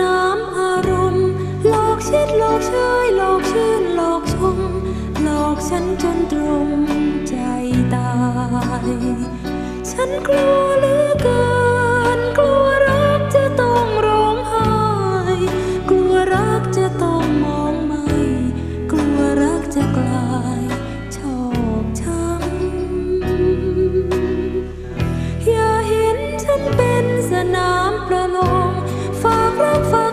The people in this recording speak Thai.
น้ำอารมณ์หลอกชิดหลอกเชยหลอกชื่นหลอกชมหลอกฉันจนตรมใจตาย ฉันกลัวเหลือเกิน กลัวรักจะต้องร้องไห้ กลัวรักจะต้องมองไม่ กลัวรักจะกลายชอกช้ำอย่าเห็นฉันเป็นสนามประลง from far.